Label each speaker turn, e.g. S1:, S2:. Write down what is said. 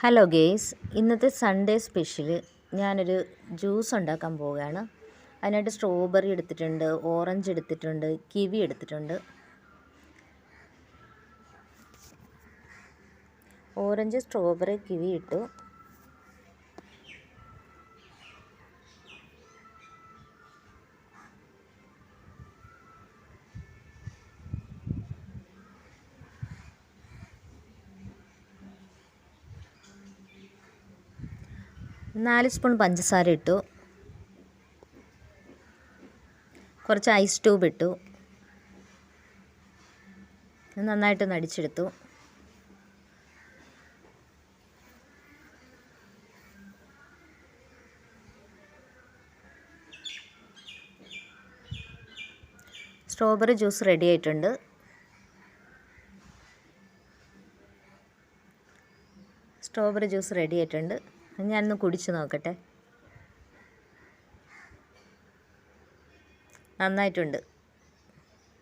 S1: Hello guys ഇന്നത്തെ Sunday special ഞാനൊരു juice ഉണ്ടാക്കാൻ പോവുകയാണ്. അതിനായിട്ട് സ്ട്രോബെറി എടുത്തിട്ടുണ്ട് ഓറഞ്ച് എടുത്തിട്ടുണ്ട് കിവി എടുത്തിട്ടുണ്ട്. ഓറഞ്ച് സ്ട്രോബെറി കിവി ഇട്ടു. നാല് സ്പൂൺ പഞ്ചസാര ഇട്ടു. കുറച്ച് ഐസ് ട്യൂബ് ഇട്ടു. നന്നായിട്ട് നടിച്ചെടുത്തു സ്ട്രോബെറി ജ്യൂസ് റെഡി ആയിട്ടുണ്ട്. സ്ട്രോബെറി ജ്യൂസ് റെഡി ആയിട്ടുണ്ട്. ഞാനൊന്ന് കുടിച്ചു നോക്കട്ടെ. നന്നായിട്ടുണ്ട്.